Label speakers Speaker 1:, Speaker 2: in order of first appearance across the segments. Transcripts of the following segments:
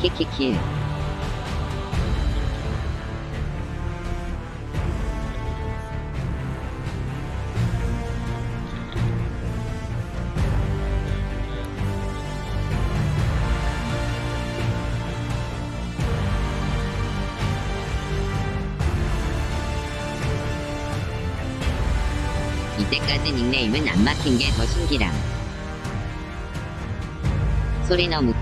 Speaker 1: 키키키키. 이때까지 닉네임은 안 막힌 게 더 신기람. 소리 너무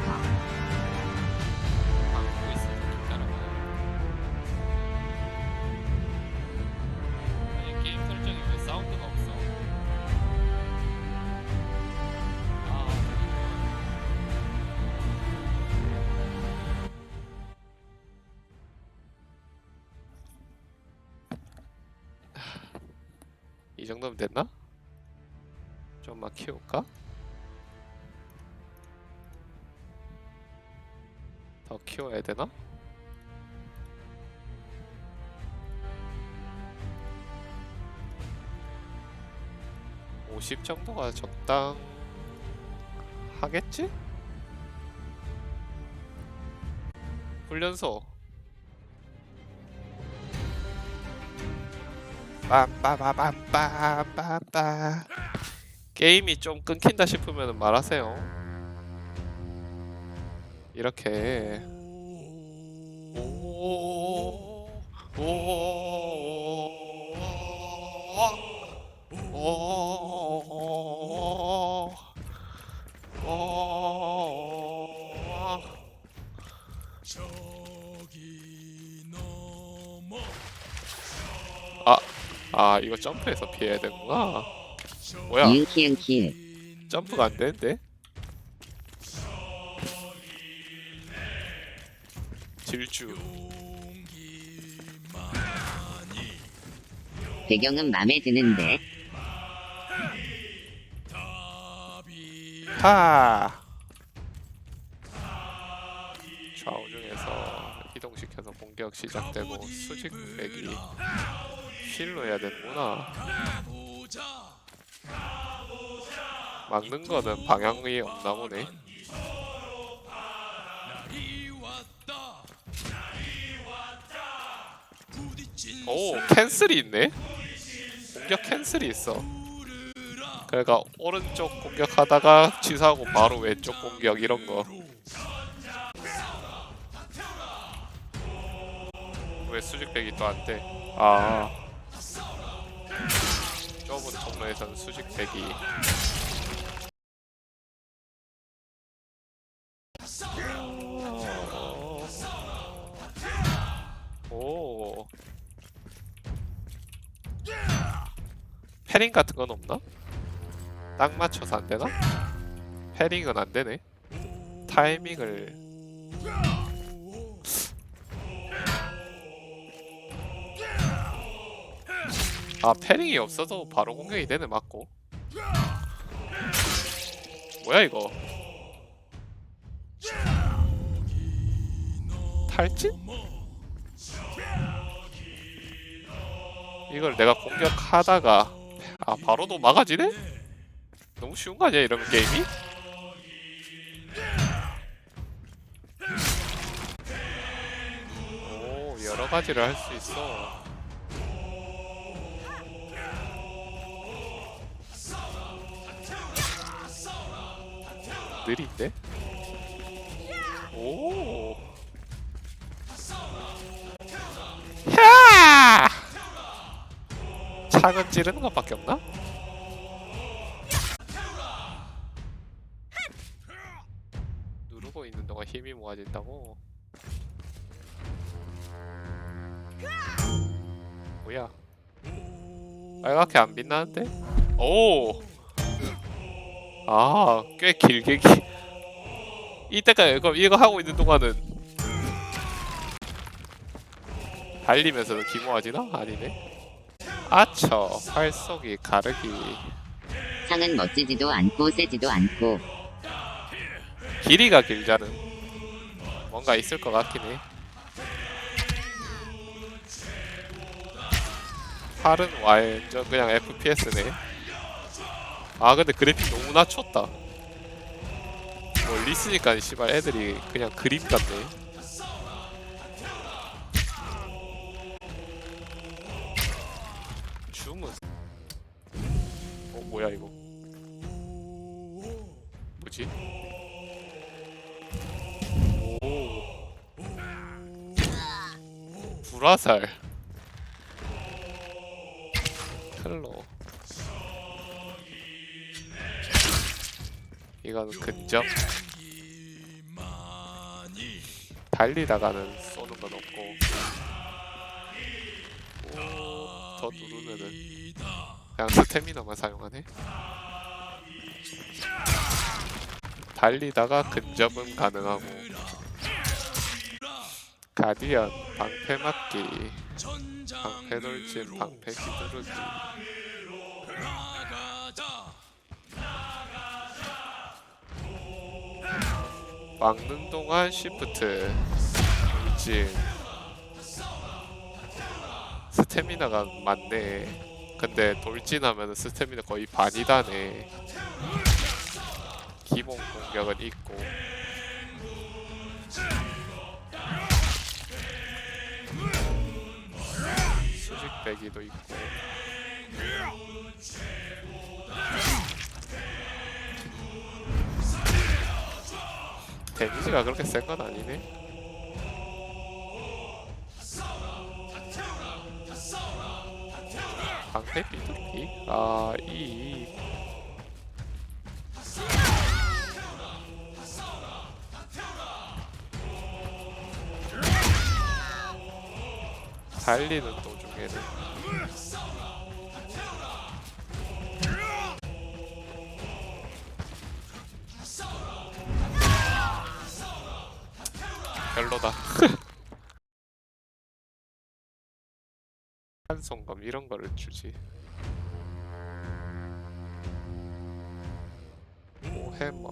Speaker 2: 정도면 됐나? 좀만 키울까? 더 키워야 되나? (50) 정도가 적당하겠지? 훈련소 빰빠바빰빰빰빰 게임이 좀 끊긴다 싶으면 말하세요 이렇게 오, 오, 오, 오, 아 이거 점프해서 피해야 되는구나. 뭐야?
Speaker 1: 이응키응키.
Speaker 2: 점프가 안 되는데? 질주.
Speaker 1: 배경은 맘에 드는데.
Speaker 2: 하. 좌우중에서 이동시켜서 공격 시작되고 수직 빼기 실로 해야 되는구나. 막는 거는 방향이 없나 보네. 오 캔슬이 있네. 공격 캔슬이 있어. 그러니까 오른쪽 공격하다가 취소하고 바로 왼쪽 공격 이런 거. 왜 수직 빼기 또안 돼? 아. 좁은 통로에선 수직 빼기. 오. 패링 같은 건 없나? 딱 맞춰서 안 되나? 패링은 안 되네. 타이밍을 아 패링이 없어도 바로 공격이 되네 맞고. 뭐야 이거? 탈진? 이걸 내가 공격하다가 아 바로도 막아지네? 너무 쉬운 거 아니야 이런 게임이? 오 여러 가지를 할 수 있어. 느린데? 오. 야! 창은 찌르는 것밖에 없나? 누르고 있는 동안 힘이 모아진다고? 뭐야? 빨갛게 안 빛나는데? 오! 아, 꽤 길게 기... 이때까지 이거, 이거 하고 있는 동안은 달리면서도 기모아지나? 아니네. 아처, 활쏘기, 가르기.
Speaker 1: 상은 멋지지도 않고 세지도 않고.
Speaker 2: 길이가 길자는 뭔가 있을 것 같긴 해. 팔은 완전 그냥 FPS네. 아 근데 그래픽 너무 낮췄다. 멀리 있으니까 씨발 애들이 그냥 그림 같네. 주문. 어 뭐야 이거? 뭐지? 오. 불화살. 근접. 달리다가는 쏘는 건 없고. 오, 더 누르면은 그냥 스태미너만 사용하네? 달리다가 근접은 가능하고. 가디언 방패 맞기. 방패 돌진 방패 휘두르기 막는 동안 시프트. 돌진 스태미나가 많네. 근데 돌진하면 스태미나 거의 반이 다네. 기본 공격은 있고. 수직 배기도 있고 데미지가 그렇게 센 건 아니네. 방패 비둘기? 아, 이 달리는 도중에는 별로다. 한송검 이런 거를 주지. 오 해머.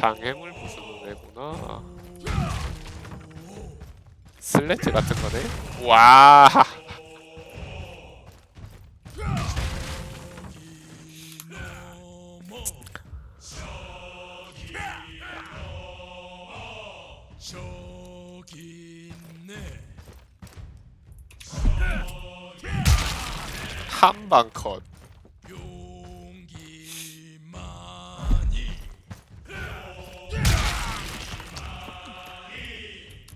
Speaker 2: 장애물 부수는 애구나. 슬래트 같은 거네. 와.
Speaker 3: 3만 컷.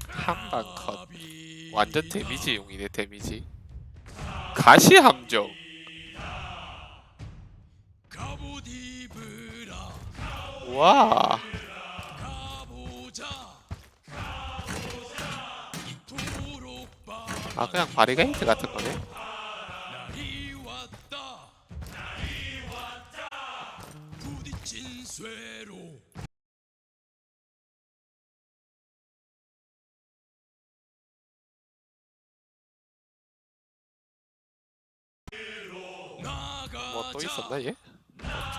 Speaker 2: 한방 컷. 완전 데미지 용이네 데미지. 가시 함정. 와. 아 그냥 바리게이트 같은 거네.
Speaker 3: 쇠로
Speaker 2: 뭐 또 있었나 얘? 없지.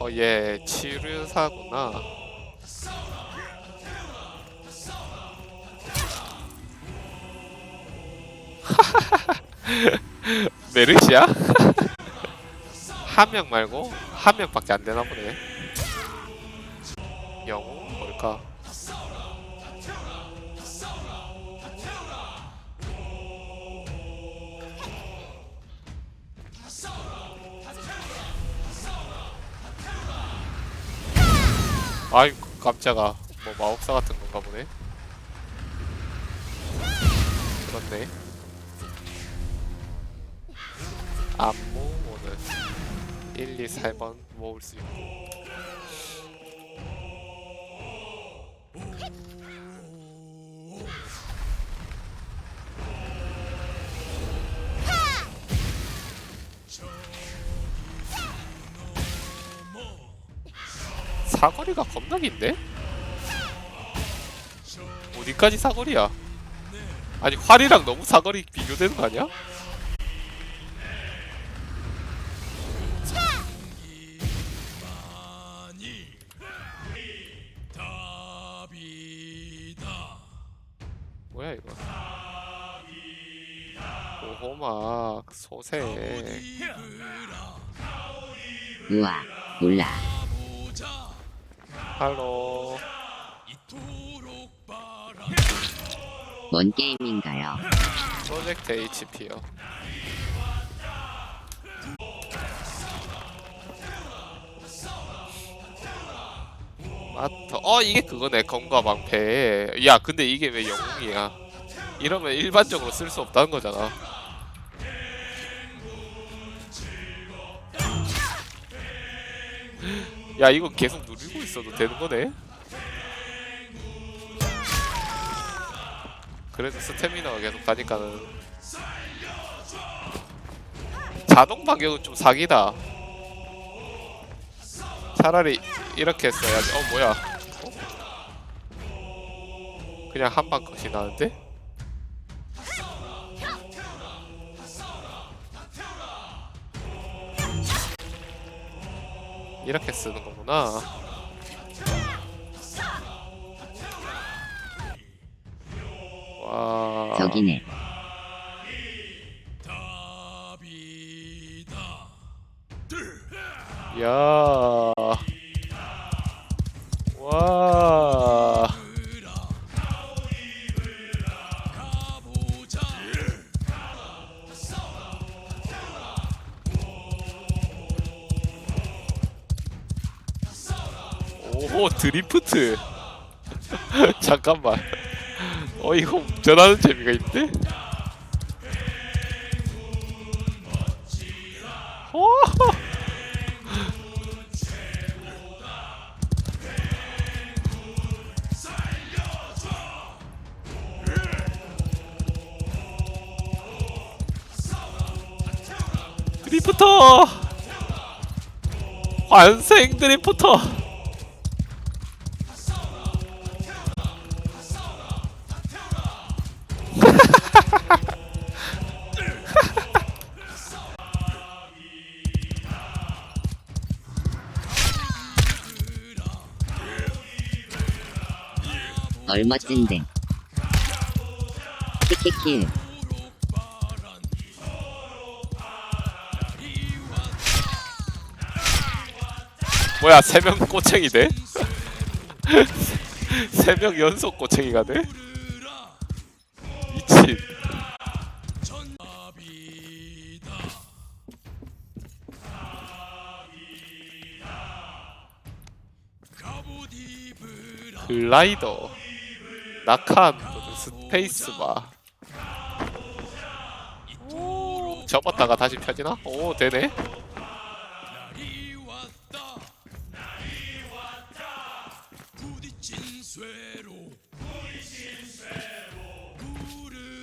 Speaker 2: 어얘 치료사구나. 메르시야? 한 명 말고 한 명밖에 안 되나 보네. 영웅? 뭘까? 아이 깜짝아. 뭐 마법사 같은 건가 보네. 그렇네. 안 모으면은 1, 2, 4번 모을 수 있고 사거리가 겁나 긴데? 어디까지 사거리야? 아니 활이랑 너무 사거리 비교되는 거 아니야? 가오막 소세.
Speaker 1: 우와 몰라.
Speaker 2: 할로.
Speaker 1: 뭔 게임인가요?
Speaker 2: 프로젝트 HP요 마터. 어 이게 그거네 검과 방패. 야 근데 이게 왜 영웅이야? 이러면 일반적으로 쓸 수 없다는 거잖아 야 이거 계속 누리고 있어도 되는 거네? 그래도 스태미나가 계속 가니까는. 자동 반격은 좀 사기다. 차라리 이렇게 했어야지. 어 뭐야? 어? 그냥 한 방 컷이 나는데? 이렇게 쓰는 거구나. 와.
Speaker 1: 저기네.
Speaker 2: 야. 드리프트. 잠깐만. 어, 이거 전하는 재미가 있대? 오! 드리프터! 환생 드리프터!
Speaker 1: 얼멋진데 키키키
Speaker 2: 뭐야 세명 꼬챙이네? 세명 연속 꼬챙이가 돼? 미친 글라이더 낙한 스페이스바 오, 접었다가 다시 펴지나? 오 되네.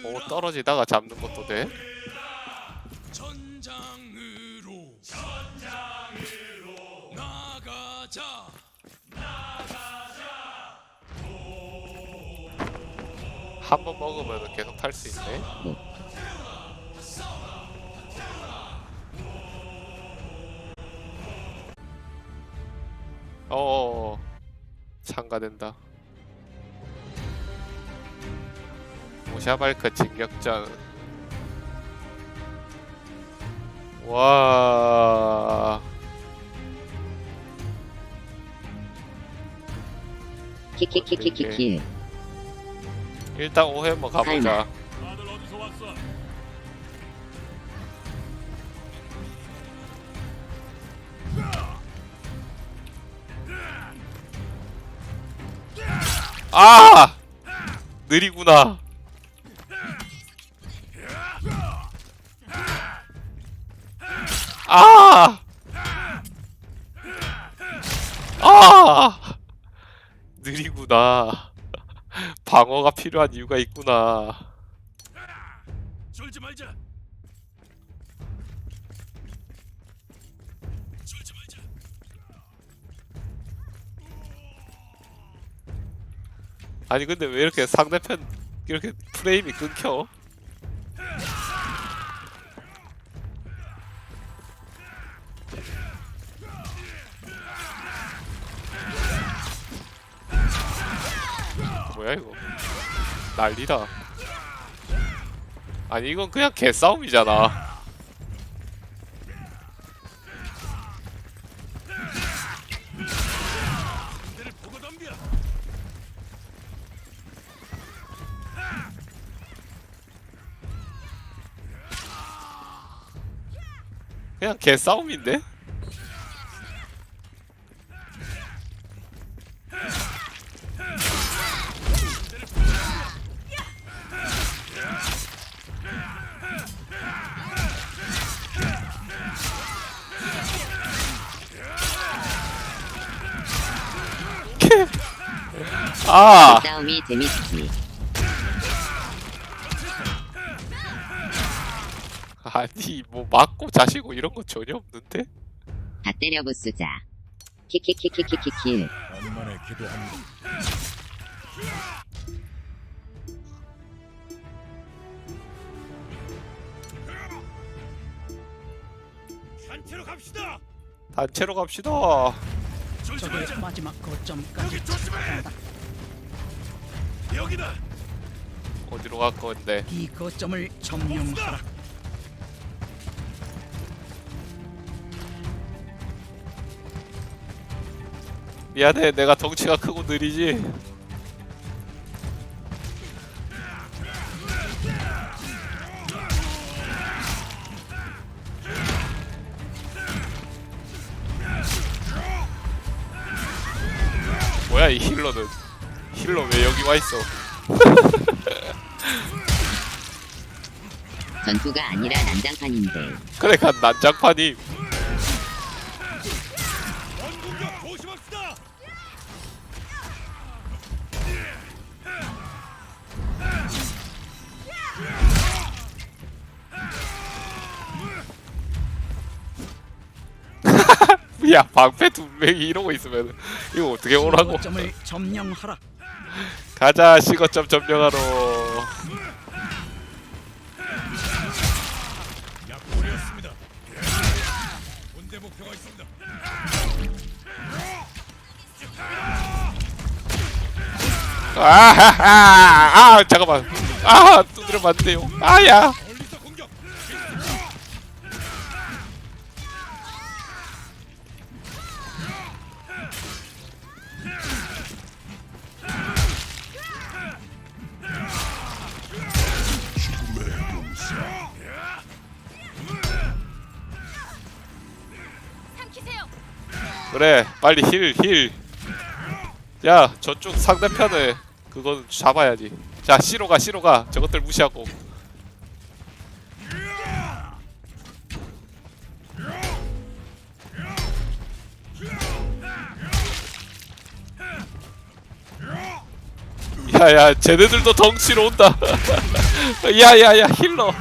Speaker 2: 오 떨어지다가 잡는 것도 돼 한번 먹으면 계속 탈 수 있네. 뭐어 참가된다. 모샤발크 진격전. 와.
Speaker 1: 키키키키키키
Speaker 2: 일단 5회 한번 가보자
Speaker 3: 다들 어디서 왔어?
Speaker 2: 아 느리구나 아! 아! 느리구나. 방어가 필요한 이유가 있구나.
Speaker 3: 쫄지 말자. 쫄지 말자.
Speaker 2: 아니 근데 왜 이렇게 상대편 이렇게 프레임이 끊겨? 뭐야 이거 난리다 아니 이건 그냥 개싸움이잖아. 그냥 개싸움인데? 아
Speaker 1: 싸움이 재밌지.
Speaker 2: 아니 뭐 맞고 자시고 이런 거 전혀 없는데?
Speaker 1: 다 때려 부수자.
Speaker 3: 기도합니다. 단체로 갑시다.
Speaker 2: 단체로 갑시다
Speaker 4: 적의. 마지막 거점까지
Speaker 3: 여기 조심해.
Speaker 4: 간다.
Speaker 3: 여기다.
Speaker 2: 어디로 갈 건데
Speaker 4: 이 거점을 점령하라.
Speaker 2: 미안해 내가 덩치가 크고 느리지 힐러 왜 여기 와 있어
Speaker 1: 전투가 아니라 난장판인데.
Speaker 2: 그래 간 난장판이. 야 방패 두 명이 이러고 있으면 이거 어떻게 오라고
Speaker 4: 거점을 점령하라.
Speaker 2: 가자 시거점 점령하러. 아하하! 아 잠깐만. 아 두드려면 안 돼요. 아야 그래 빨리 힐 힐 야 저쪽 상대편을 그건 잡아야지. 자 C로 가 C로 가. 저것들 무시하고. 야야 쟤네들도 덩치로 온다. 야야야 힐러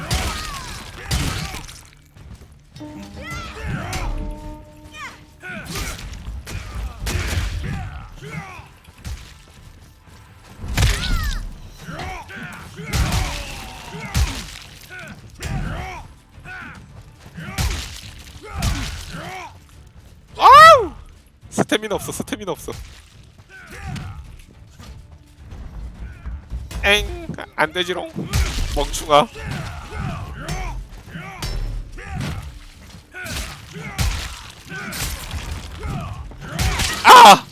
Speaker 2: 스태미나 없어 스태미나 없어. 엥 안되지롱. 멍충아. 아!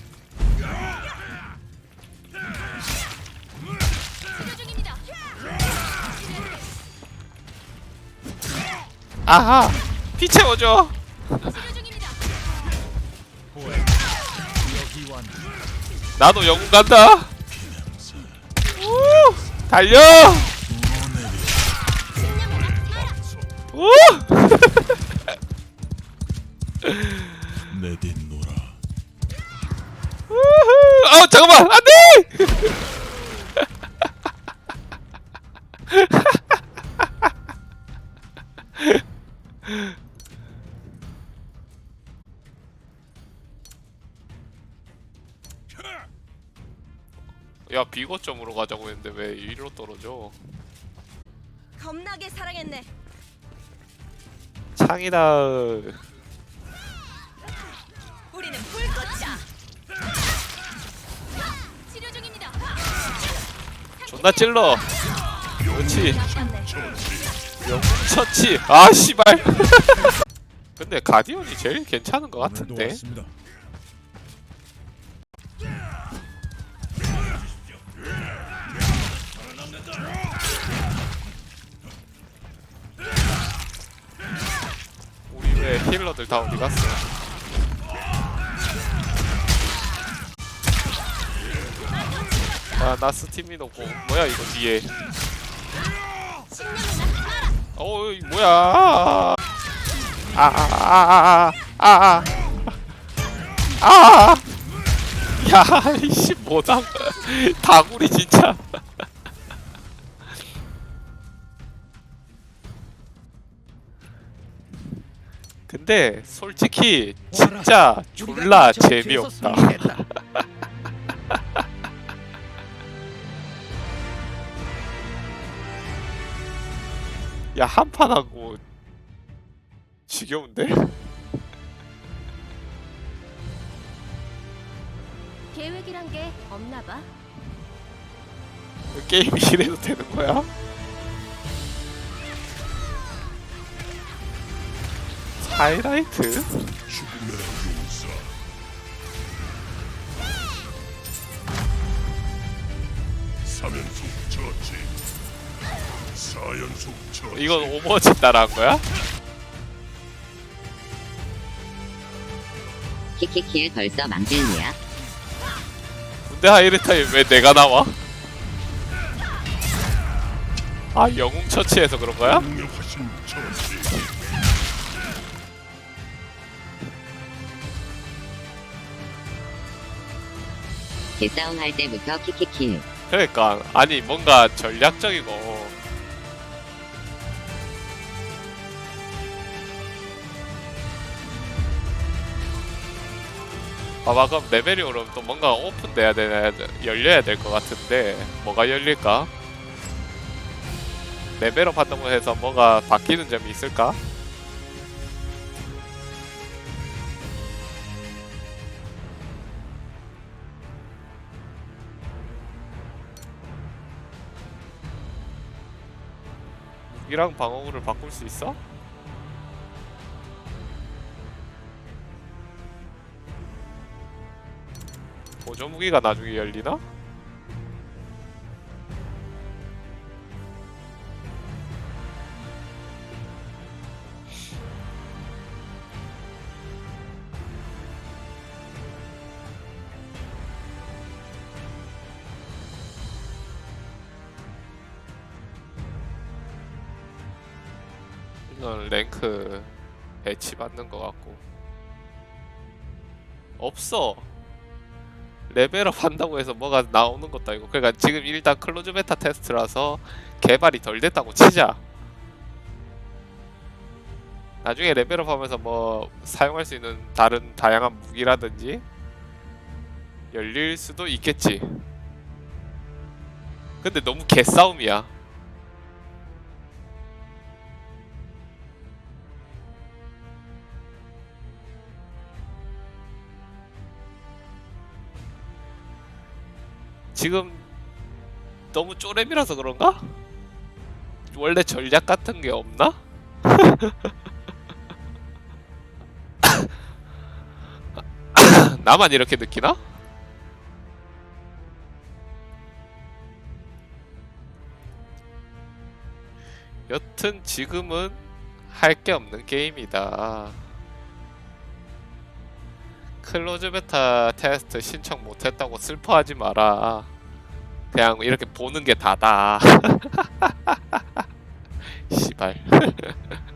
Speaker 2: 아하! 피 채워줘 나도 영웅 간다 우! 달려 7점으로 가자고 했는데 왜 1로 떨어져?
Speaker 5: 겁나게 사랑했네.
Speaker 2: 창이다.
Speaker 5: 우리는 불꽃이야. 치료 중입니다.
Speaker 2: 존나 찔러. 그렇지. 영처치. 아 씨발. 근데 가디언이 제일 괜찮은 것 같은데. 힐러들 다 어디 갔어? 야 나스 팀이 놓고 뭐야 이거 뒤에. 어이 뭐야? 아아아아 아 아 아. 아, 야, 이씨 뭐다? 다구리 진짜. 근데 솔직히 진짜 졸라 재미없다. 야, 한 판 하고 지겨운데?
Speaker 5: 계획이란 게 없나 봐.
Speaker 2: 게임 이래도 되는 거야? 하이라이트?
Speaker 3: 삼연속 처치. 사연속 처치.
Speaker 2: 이건 오버워치 따라 한 거야?
Speaker 1: 키키키에 벌써 망질이야.
Speaker 2: 군대 하이라이트에 왜 내가 나와? 아 영웅 처치해서 그런 거야?
Speaker 1: 개싸움 할 때부터 키키키.
Speaker 2: 그러니까 아니 뭔가 전략적이고 봐봐 그럼 레벨이 오르면 또 뭔가 오픈돼야 되나 열려야 될 것 같은데 뭐가 열릴까? 레벨업 한다고 해서 뭐가 바뀌는 점이 있을까? 무기랑 방어구를 바꿀 수 있어? 보조 무기가 나중에 열리나? 이건 랭크 배치 받는 것 같고. 없어. 레벨업 한다고 해서 뭐가 나오는 것도 아니고. 그러니까 지금 일단 클로즈 베타 테스트라서 개발이 덜 됐다고 치자. 나중에 레벨업 하면서 뭐 사용할 수 있는 다른 다양한 무기라든지 열릴 수도 있겠지. 근데 너무 개싸움이야 지금 너무 쪼렙이라서 그런가? 원래 전략 같은 게 없나? 나만 이렇게 느끼나? 여튼 지금은 할 게 없는 게임이다. 클로즈 베타 테스트 신청 못했다고 슬퍼하지 마라. 그냥 이렇게 보는 게 다다. 씨발.